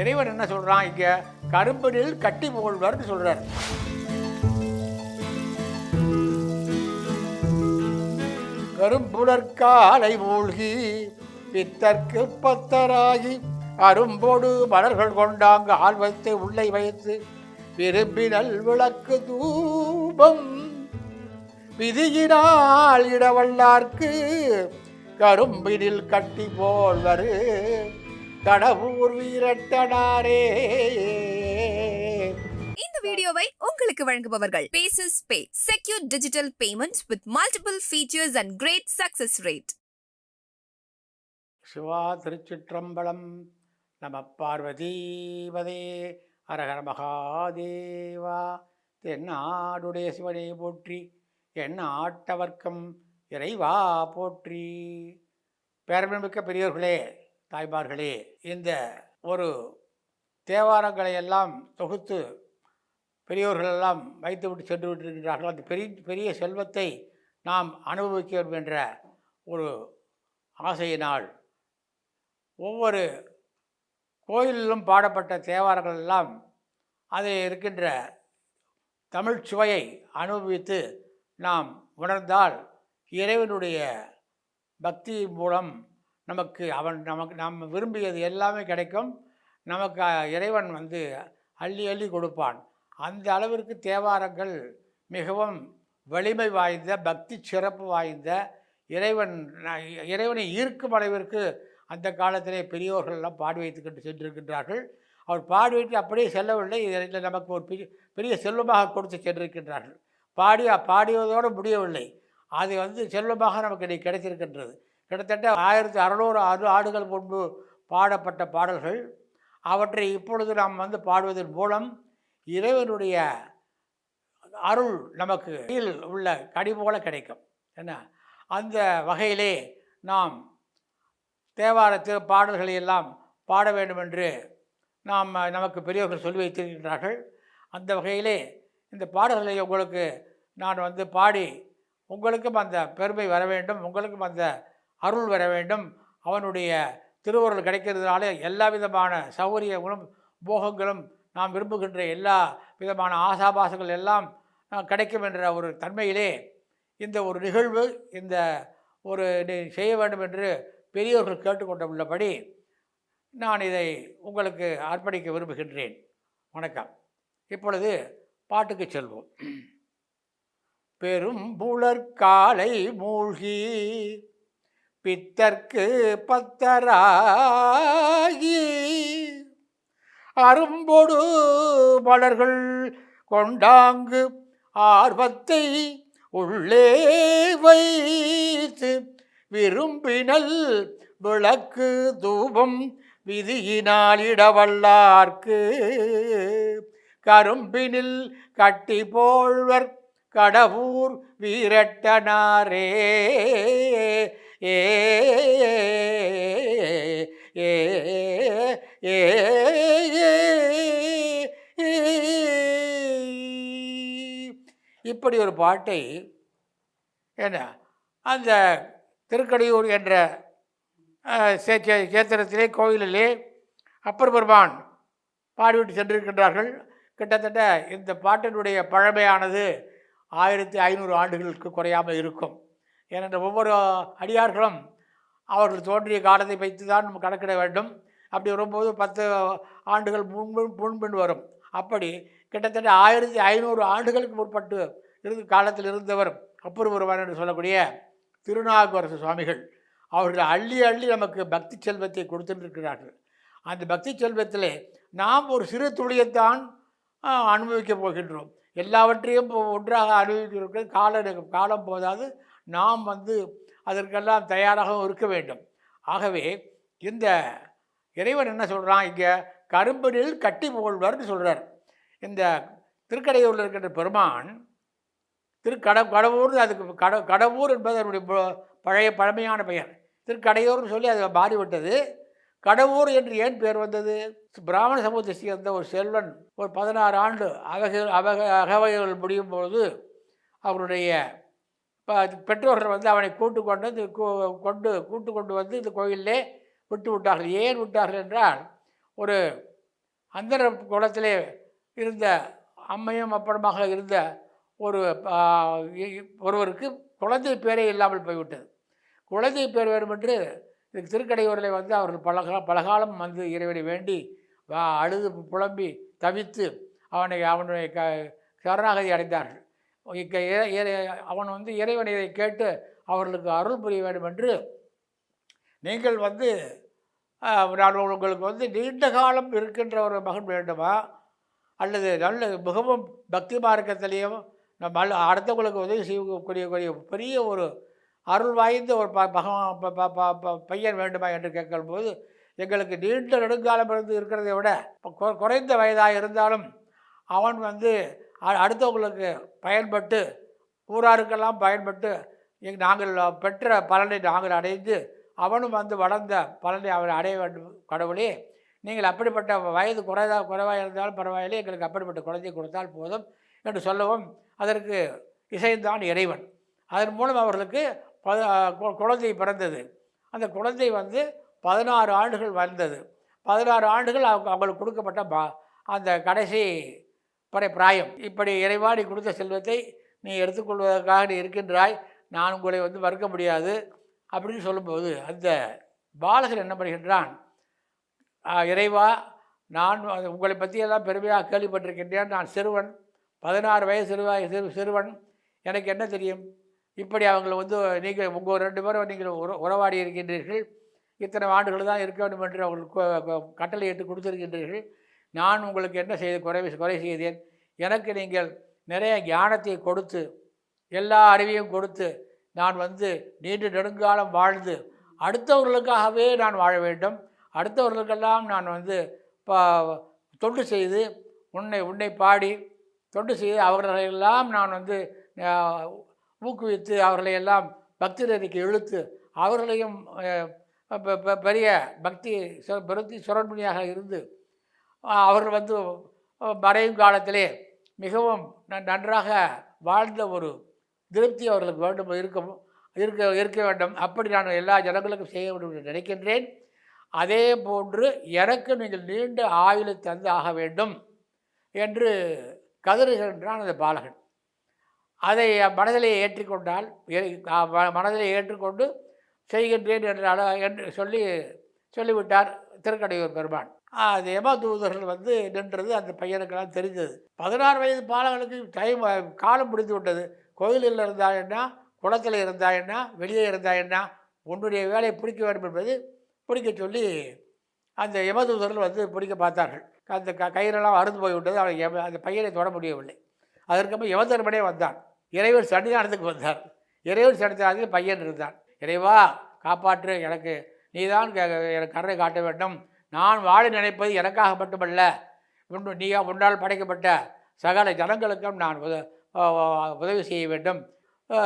இறைவன் என்ன சொல்றான்? இங்க கரும்பனில் கட்டி புகழ்வார்னு சொல்கிறார் கரும்புடற்காலை மூழ்கி பித்தற்கு பத்தராகி அரும்போடு மலர்கள் கொண்டாங்க வைத்து உள்ளே வைத்து விரும்பினல் விளக்கு தூபம் விதியினால் இடவல்லார்க்கு கரும்பினில் கட்டி போல்வரு கடவுர் வீரட்டனாரே. இந்த வீடியோவை உங்களுக்கு வழங்குபவர்கள் paces pay secure digital payment with multiple features and great success rate Shiva Thiruchitrambalam நம பார்வதீபதே அரகர மகாதேவா. தென்னாடுடைய சிவனை போற்றி என் ஆட்டவர்க்கம் இறைவா போற்றி. பேரமிக்க பெரியோர்களே தாய்மார்களே இந்த ஒரு தேவாரங்களை எல்லாம் தொகுத்து பெரியோர்கள் எல்லாம் வைத்துவிட்டு சென்று விட்டிருக்கிறார்கள். அந்த பெரிய பெரிய செல்வத்தை நாம் அனுபவிக்க வேண்டும் என்ற ஒரு ஆசையினால் ஒவ்வொரு கோயிலிலும் பாடப்பட்ட தேவாரங்கள் எல்லாம் அதில் இருக்கின்ற தமிழ் சுவையை அனுபவித்து நாம் உணர்ந்தால் இறைவனுடைய பக்தி மூலம் நமக்கு அவன் நமக்கு நாம் விரும்பியது எல்லாமே கிடைக்கும். நமக்கு இறைவன் வந்து அள்ளி அள்ளி கொடுப்பான். அந்த அளவிற்கு தேவாரங்கள் மிகவும் வலிமை வாய்ந்த பக்தி சிறப்பு வாய்ந்த இறைவன் இறைவனை ஈர்க்கும் அளவிற்கு அந்த காலத்திலே பெரியோர்கள்லாம் பாடி வைத்துக்கிட்டு சென்றிருக்கின்றார்கள். அவர் பாடி வைத்து அப்படியே செல்லவில்லை. இதில் நமக்கு ஒரு பெரிய பெரிய செல்வமாக கொடுத்து சென்றிருக்கின்றார்கள். பாடி பாடியதோடு முடியவில்லை. அது வந்து செல்வமாக நமக்கு இன்னைக்கு கிடைத்திருக்கின்றது. கிட்டத்தட்ட ஆயிரத்தி அறநூறு ஆறு ஆடுகள் முன்பு பாடப்பட்ட பாடல்கள். அவற்றை இப்பொழுது நாம் வந்து பாடுவதன் மூலம் இறைவனுடைய அருள் நமக்கு உள்ள கடி போல கிடைக்கும் என்ன? அந்த வகையிலே நாம் தேவார திரு பாடல்களை எல்லாம் பாட வேண்டும் என்று நாம் நமக்கு பெரியவர்கள் சொல்லி வைத்திருக்கின்றார்கள். அந்த வகையிலே இந்த பாடல்களை உங்களுக்கு நான் வந்து பாடி உங்களுக்கும் அந்த பெருமை வர வேண்டும். உங்களுக்கும் அந்த அருள் வர வேண்டும். அவனுடைய திருவருள் கிடைக்கிறதுனால எல்லா விதமான சௌகரியங்களும் போகங்களும் நாம் விரும்புகின்ற எல்லா விதமான ஆசாபாசங்கள் எல்லாம் கிடைக்கும் என்ற ஒரு தன்மையிலே இந்த ஒரு நிகழ்வு இந்த ஒரு செய்ய வேண்டும் என்று பெரியோர்கள் கேட்டுக்கொண்டுள்ளபடி நான் இதை உங்களுக்கு அர்ப்பணிக்க விரும்புகின்றேன். வணக்கம். இப்பொழுது பாட்டுக்கு செல்வோம். பெரும் புலற்காலை மூழ்கி பித்தர்க்கு பத்தராகி அரும்பொடு மலர்கள் கொண்டாங்கு ஆர்வத்தை உள்ளே வைத்து விரும்பினல் விளக்கு தூபம் விதியினால் இடவல்லார்க்கு கரும்பினில் கட்டி போழ்வர் கடவுர் வீரட்டனாரே. ஏ ஏ ஏ இப்படி ஒரு பாட்டை என்ன அந்த திருக்கடியூர் என்ற சே- சே- சேத்திரத்திலே கோயிலிலே அப்பர் பெருமான் பாடிவிட்டு சென்றிருக்கின்றார்கள். கிட்டத்தட்ட இந்த பாட்டினுடைய பழமையானது ஆயிரத்தி ஐநூறு ஆண்டுகளுக்கு குறையாமல் இருக்கும். ஏனென்ற ஒவ்வொரு அடியார்களும் அவர்கள் தோன்றிய காலத்தை வைத்து தான் நம்ம கணக்கிட வேண்டும். அப்படி வரும்போது பத்து ஆண்டுகள் முன்பு முன்பின் வரும். அப்படி கிட்டத்தட்ட ஆயிரத்தி ஐநூறு ஆண்டுகளுக்கு முற்பட்டு இருந்து காலத்தில் இருந்தவர் அப்புறம் பெருமான் என்று சொல்லக்கூடிய திருநாவுக்கரசு சுவாமிகள். அவர்கள் அள்ளி அள்ளி நமக்கு பக்தி செல்வத்தை கொடுத்துருக்கிறார்கள். அந்த பக்தி செல்வத்திலே நாம் ஒரு சிறு துளியைத்தான் அனுபவிக்கப் போகின்றோம். எல்லாவற்றையும் ஒன்றாக அனுபவிக்கிறது கால காலம் போதாது நாம் வந்து அதற்கெல்லாம் தயாராகவும் இருக்க வேண்டும். ஆகவே இந்த இறைவன் என்ன சொல்கிறான் இங்கே கரும்பனில் கட்டி புகழ்வார்னு சொல்கிறார் இந்த திருக்கடையூரில் இருக்கின்ற பெருமான் திருக்கட கடவுர் அதுக்கு கட கடவுர் என்பது அதனுடைய ப- பழைய பழமையான பெயர். திருக்கடையூர்னு சொல்லி அது மாறிவிட்டது. கடவுர் என்று ஏன் பெயர் வந்தது? பிராமண சமூகத்தை சேர்ந்த ஒரு செல்வன் ஒரு பதினாறு ஆண்டு அகக அகக அகவைகள் முடியும் பொழுது அவருடைய பெற்றோர்கள் வந்து அவனை கூட்டு கொண்டு வந்து கூ- கொண்டு கூட்டு கொண்டு வந்து இந்த கோயிலே விட்டு விட்டார்கள். ஏன் விட்டார்கள் என்றால் ஒரு அந்த குளத்திலே இருந்த அம்மையும் அப்படமாக இருந்த ஒரு ஒருவருக்கு குழந்தை பேரே இல்லாமல் போய்விட்டது. குழந்தை பேர் வேண்டும் என்று இதுக்கு திருக்கடையூரில் வந்து அவர்கள் பலகா பலகாலம் வந்து இறைவனை வேண்டி அழுது புலம்பி தவித்து அவனை அவனுடைய க சரணாகதி அடைந்தார்கள். அவன் வந்து இறைவனை கேட்டு அவர்களுக்கு அருள் புரிய வேண்டும் என்று நீங்கள் வந்து நான் உங்களுக்கு வந்து நீண்ட காலம் இருக்கின்ற ஒரு மகன் வேண்டுமா? அல்லது நல்ல மிகவும் பக்தி மார்க்கத்திலையும் நம்ம அடுத்தவங்களுக்கு உதவி செய்யக்கூடிய கூடிய பெரிய ஒரு அருள் வாய்ந்த ஒரு ப பகவான் ப- ப- ப- ப- பையன் வேண்டுமா என்று கேட்கும்போது எங்களுக்கு நீண்ட நெடுங்காலம் இருந்து இருக்கிறதை விட கொ- குறைந்த வயதாக இருந்தாலும் அவன் வந்து அடுத்தவங்களுக்கு பயன்பட்டு ஊராருக்கெல்லாம் பயன்பட்டு எங் நாங்கள் பெற்ற பலனை நாங்கள் அடைந்து அவனும் வந்து வளர்ந்த பலனை அவன் அடைய வேண்டும். கடவுளே நீங்கள் அப்படிப்பட்ட வயது குறைதா குறைவாக இருந்தாலும் பரவாயில்லை எங்களுக்கு அப்படிப்பட்ட குழந்தை கொடுத்தால் போதும் என்று சொல்லவும் அதற்கு இசைந்தான் இறைவன். அதன் மூலம் அவர்களுக்கு கு- குழந்தை பிறந்தது. அந்த குழந்தை வந்து பதினாறு ஆண்டுகள் வந்தது பதினாறு ஆண்டுகள் அவங்க அவங்களுக்கு கொடுக்கப்பட்ட அந்த கடைசி படை பிராயம். இப்படி இறைவாடி கொடுத்த செல்வத்தை நீ எடுத்துக்கொள்வதற்காக நீ இருக்கின்றாய் நான் உங்களை வந்து மறுக்க முடியாது அப்படின்னு சொல்லும்போது அந்த பாலகன் என்ன பண்ணுகின்றான் இறைவா நான் அது உங்களை பற்றியெல்லாம் பெருமையாக கேள்விப்பட்டிருக்கின்றேன். நான் சிறுவன் பதினாறு வயசு சிறுவா சிறு சிறுவன். எனக்கு என்ன தெரியும்? இப்படி அவங்களை வந்து நீங்கள் உங்கள் ரெண்டு பேரும் நீங்கள் உற உறவாடி இருக்கின்றீர்கள். இத்தனை ஆண்டுகள் தான் இருக்க வேண்டும் என்று அவங்களுக்கு கட்டளை கு- கட்டளையிட்டு நான் உங்களுக்கு என்ன செய்து குறை குறை செய்தேன்? எனக்கு நீங்கள் நிறைய ஞானத்தை கொடுத்து எல்லா அறிவையும் கொடுத்து நான் வந்து நீண்ட நெடுங்காலம் வாழ்ந்து அடுத்தவர்களுக்காகவே நான் வாழ வேண்டும். அடுத்தவர்களுக்கெல்லாம் நான் வந்து ப- தொண்டு செய்து உன்னை உன்னை பாடி தொண்டு செய்து அவர்களையெல்லாம் நான் வந்து ஊக்குவித்து அவர்களை எல்லாம் பக்தி இழுத்து அவர்களையும் பெரிய பக்தி சு- பெருத்தி சுரண்மணியாக இருந்து அவர்கள் வந்து மறையும் காலத்திலே மிகவும் ந- நன்றாக வாழ்ந்த ஒரு திருப்தி அவர்களுக்கு வேண்டும் இருக்கும் இருக்க இருக்க வேண்டும். அப்படி நான் எல்லா ஜனங்களுக்கும் செய்ய வேண்டும் என்று நினைக்கின்றேன். அதே போன்று எனக்கு நீங்கள் நீண்ட ஆயுளை தந்து ஆக வேண்டும் என்று கதறுகின்றான் அந்த பாலகன். அதை மனதிலே ஏற்றிக்கொண்டால் மனதிலே ஏற்றுக்கொண்டு செய்கின்றேன் என்று என்று சொல்லி சொல்லிவிட்டார் திருக்கடையூர் பெருமான். அது தூதர்கள் வந்து நின்றது அந்த பையனுக்கெல்லாம் தெரிஞ்சது பதினாறு வயது பாலங்களுக்கு டைம் காலம் முடிந்து விட்டது. கோயிலில் இருந்தா என்ன குளத்தில் இருந்தா என்ன வெளியே இருந்தா என்ன உன்னுடைய வேலையை பிடிக்க வேண்டும் என்பது பிடிக்க சொல்லி அந்த யமதூதர்கள் வந்து பிடிக்க பார்த்தார்கள். அந்த க கயிறெல்லாம் அறுந்து போய்விட்டது அவன் அந்த பையனை தொட முடியவில்லை. அதற்கப்புறம் யமதர்மனே வந்தான். இறைவர் சன்னிதானத்துக்கு வந்தார். இறைவர் சன்னிதானத்தில் பையன் இருந்தான். இறைவா காப்பாற்று எனக்கு நீதான் எனக்கு கருணை காட்ட வேண்டும். நான் வாழ நினைப்பது எனக்காக மட்டுமல்ல. உன்னு நீ உன்னால் படைக்கப்பட்ட சகல ஜனங்களுக்கும் நான் உத உதவி செய்ய வேண்டும்.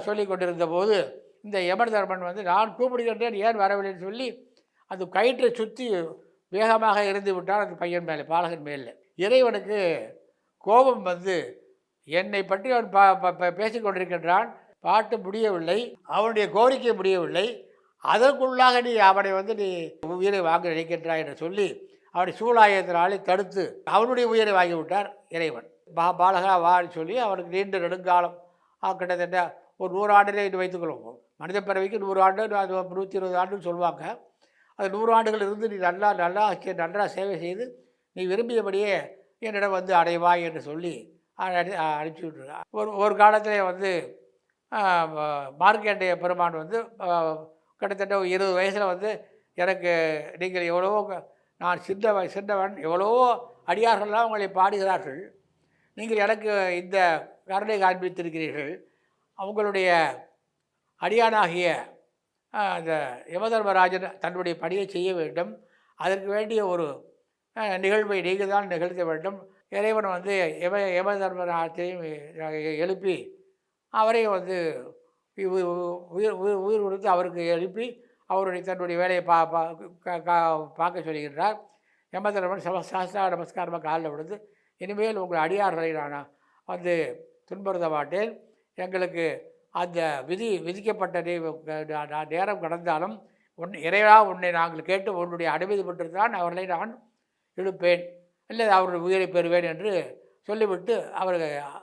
சொல்லி கொண்டிருந்த போது இந்த யமன் தர்மன் வந்து நான் கூப்பிடுகின்றேன் ஏன் வரவில்லைன்னு சொல்லி அது கயிற்றை சுற்றி வேகமாக இருந்து விட்டால் அந்த பையன் மேலே பாலகன் மேலே. இறைவனுக்கு கோபம் வந்து என்னை பற்றி அவன் பா ப- ப- பேசிக் கொண்டிருக்கின்றான். பாட்டு முடியவில்லை. அவனுடைய கோரிக்கை முடியவில்லை. அதற்குள்ளாக நீ அவனை வந்து நீ உயிரை வாங்க நினைக்கின்றாய் என்று சொல்லி அவனை சூழாயத்தினாலே தடுத்து அவனுடைய உயிரை வாங்கிவிட்டார் இறைவன். பா பாலகா வான்னு சொல்லி அவனுக்கு நீண்ட நெடுங்காலம் கிட்டத்தட்ட ஒரு நூறு ஆண்டுகளே இது வைத்துக்கொள்வோம். மனித பிறவிக்கு நூறு ஆண்டு அது நூற்றி இருபது ஆண்டுன்னு சொல்லுவாங்க. அது நூறு ஆண்டுகள் இருந்து நீ நல்லா நல்லா நன்றாக சேவை செய்து நீ விரும்பியபடியே என்னிடம் வந்து அடைவாய் என்று சொல்லி அனுப்பிச்சி விட்டுருக்கான் ஒரு ஒரு காலத்திலே வந்து ஆ, மார்க்கண்டேய பெருமான் வந்து கிட்டத்தட்ட ஒரு இருபது வயசில் வந்து எனக்கு நீங்கள் எவ்வளவோ நான் சின்ன சித்தவன் எவ்வளவோ அடியார்கள்லாம் உங்களை பாடுகிறார்கள். நீங்கள் எனக்கு இந்த கருணை காண்பித்திருக்கிறீர்கள். அவங்களுடைய அடியானாகிய அந்த யமதர்மராஜன் தன்னுடைய பணியை செய்ய வேண்டும். அதற்கு வேண்டிய ஒரு நிகழ்வை நீங்கள் தான் நிகழ்த்த வேண்டும். இறைவன் வந்து யம யமதர்மராஜையும் எழுப்பி அவரையும் வந்து உயிர் உயிர் உயிர் கொடுத்து அவருக்கு எழுப்பி அவருடைய தன்னுடைய வேலையை பா பா கா- கா- பார்க்க சொல்கின்றார். யமதர்மன் சம சாஸ்திரா நமஸ்காரமாக காலில் விழுந்து இனிமேல் உங்கள் அடியார்களை நான் வந்து துன்புறுத்த மாட்டேன். எங்களுக்கு அந்த விதி விதிக்கப்பட்ட நே- நேரம் கடந்தாலும் உன் இறைவா உன்னை நாங்கள் கேட்டு உன்னுடைய அனுமதி பெற்றுத்தான் அவர்களை நான் இழுப்பேன். இல்லை அவருடைய உயிரை பெறுவேன் என்று சொல்லிவிட்டு அவர்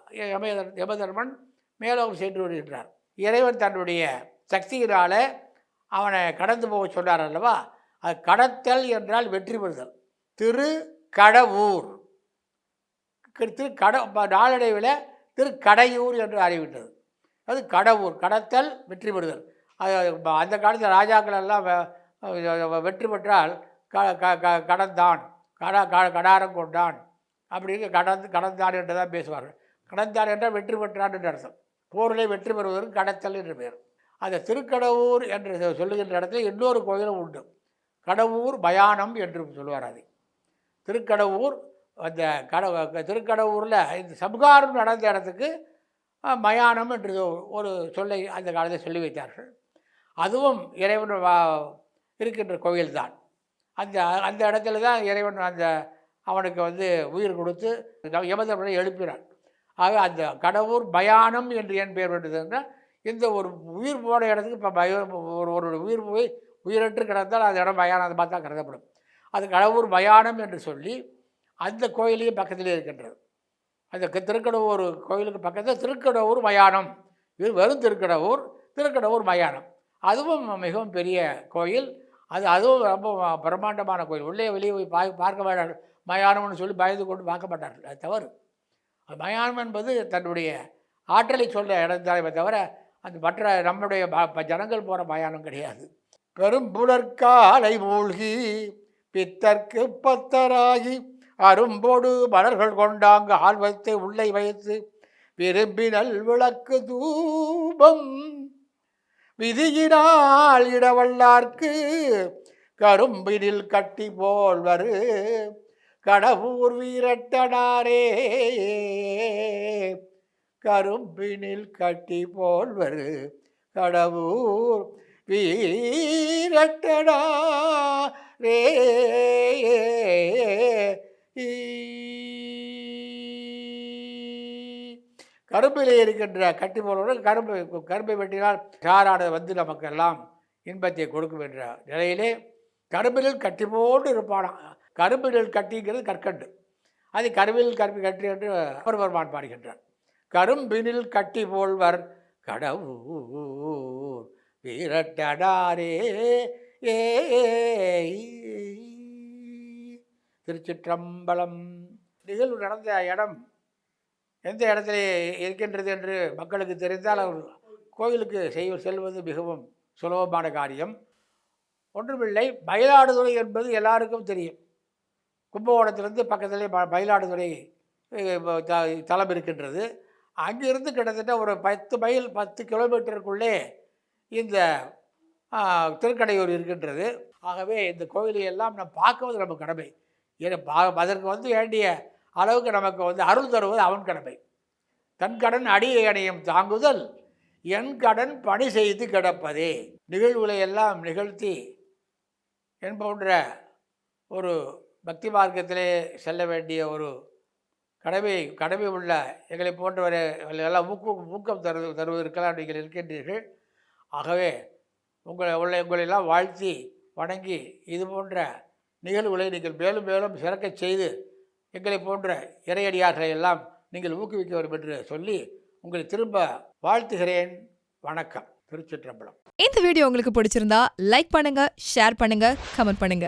யம யமதர்மன் மேலோகம் சென்று வருகின்றார் இறைவன் தன்னுடைய சக்தியினால் அவனை கடந்து போக சொன்னார் அல்லவா? அது கடத்தல் என்றால் வெற்றி பெறுதல். திரு கடவுர் திரு கட நாளடைவில் திரு கடையூர் என்று அறிவிட்டது அது கடவுர். கடத்தல் வெற்றி பெறுதல். அது அந்த காலத்தில் ராஜாக்கள் எல்லாம் வெற்றி பெற்றால் க க- க கடந்தான். கட க கடாரம் கொண்டான். அப்படின்னு கடந்து கடந்தான் என்று தான் பேசுவார்கள். கடந்தான் என்றால் வெற்றி பெற்றான் என்று அர்த்தம். போரிலே வெற்றி பெறுவதற்கு கடத்தல் என்று பெயர். அந்த திருக்கடவுர் என்று சொல்லுகின்ற இடத்துல இன்னொரு கோயிலும் உண்டு. கடவுர் மயானம் என்று சொல்லுவார் அது. திருக்கடவுர் அந்த கட திருக்கடவுரில் இந்த சம்ஹாரம் நடந்த இடத்துக்கு மயானம் என்று ஒரு சொல்லை அந்த காலத்தில் சொல்லி வைத்தார்கள். அதுவும் இறைவன் வா- இருக்கின்ற கோயில்தான். அந்த அந்த இடத்துல தான் இறைவன் அந்த அவனுக்கு வந்து உயிர் கொடுத்து யமதர்மனை எழுப்பினான். ஆக அந்த கடவுர் பயானம் என்று ஏன் பெயர் பெற்றதுன்னா இந்த ஒரு உயிர் போன இடத்துக்கு இப்போ பய ஒரு ஒரு உயிர் போய் உயிரற்று கிடந்தால் அந்த இடம் பயானம் அதை பார்த்தா கருதப்படும். அது கடவுர் பயானம் என்று சொல்லி அந்த கோயிலையும் பக்கத்திலே இருக்கின்றது. அந்த க- கோயிலுக்கு பக்கத்தில் திருக்கடவூர் மயானம் இது வெறும் திருக்கடவூர் திருக்கடவூர் மயானம் அதுவும் மிகவும் பெரிய கோயில். அது அதுவும் ரொம்ப பிரம்மாண்டமான கோயில். உள்ளே வெளியே போய் பார்க்க மாட்டார்கள் மயானம்னு சொல்லி பயந்து கொண்டு பார்க்க மாட்டார்கள். அது தவறு. மயானம் என்பது தன்னுடைய ஆற்றலை சொல்கிற இடத்தாலே தவிர அந்த மற்ற நம்முடைய ஜனங்கள் போகிற மயானம் கிடையாது. பெரும் புலற்காலை மூழ்கி பித்தற்கு பத்தராகி அரும்போடு மலர்கள் கொண்டாங்க வைத்து உள்ளே வைத்து விரும்பினல் விளக்கு தூபம். விதியினால் இடவல்லார்க்கு கரும்பினில் கட்டி போல் வரு. கடவுர் வீரட்டனாரே கரும்பினில் கட்டி போல்வர் கடவுர் வீரட்டனாரே கரும்பிலே இருக்கின்ற கட்டி போலோடு கரும்பு கரும்பை வெட்டினால் சாரானது வந்து நமக்கெல்லாம் இன்பத்தை கொடுக்கும் என்ற நிலையிலே கரும்பிலில் கட்டி போன்று இருப்பானாம் கரும்பிலில் கட்டிங்கிறது கற்கண்டு. அது கரும்பில் கரும்பி கட்டி என்று பெருமான் பாடுகின்றார். கரும்பினில் கட்டி போல்வர் கடவுர் வீரட்டடாரே ஏ திருச்சிற்றம்பலம். நிகழ்வு நடந்த இடம் எந்த இடத்துல இருக்கின்றது என்று மக்களுக்கு தெரிந்தால் அவர் கோயிலுக்கு செய் செல்வது மிகவும் சுலபமான காரியம். ஒன்றுமில்லை மயிலாடுதுறை என்பது எல்லாருக்கும் தெரியும். கும்பகோணத்திலிருந்து பக்கத்திலே ம- மயிலாடுதுறை த- தலம் இருக்கின்றது. அங்கிருந்து கிட்டத்தட்ட ஒரு பத்து மைல் பத்து கிலோமீட்டருக்குள்ளே இந்த திருக்கடையூர் இருக்கின்றது. ஆகவே இந்த கோயிலை எல்லாம் நம்ம பார்க்குவது நம்ம கடமை. ஏன்னா பா- அதற்கு வந்து வேண்டிய அளவுக்கு நமக்கு வந்து அருள் தருவது அவன் கடமை. தன் கடன் அடியை அணையும் தாங்குதல் என் கடன் பணி செய்து கிடப்பதே. நிகழ்வுகளை எல்லாம் நிகழ்த்தி என் போன்ற ஒரு பக்தி மார்க்கத்திலே செல்ல வேண்டிய ஒரு கடமை கடமை உள்ள எங்களை போன்றவரை எல்லாம் ஊக்கம் ஊக்கம் தரு தருவதற்கெல்லாம் நீங்கள் இருக்கின்றீர்கள். ஆகவே உங்களை உள்ள உங்களெல்லாம் வாழ்த்தி வணங்கி இது போன்ற நிகழ்வுகளை நீங்கள் மேலும் மேலும் சிறக்கச் செய்து எங்களை போன்ற இறையடியார்களை எல்லாம் நீங்கள் ஊக்குவிக்க வேண்டும் என்று சொல்லி உங்களை திரும்ப வாழ்த்துகிறேன். வணக்கம். திருச்சிற்றம்பலம். இந்த வீடியோ உங்களுக்கு பிடிச்சிருந்தா லைக் பண்ணுங்க ஷேர் பண்ணுங்க கமெண்ட் பண்ணுங்க.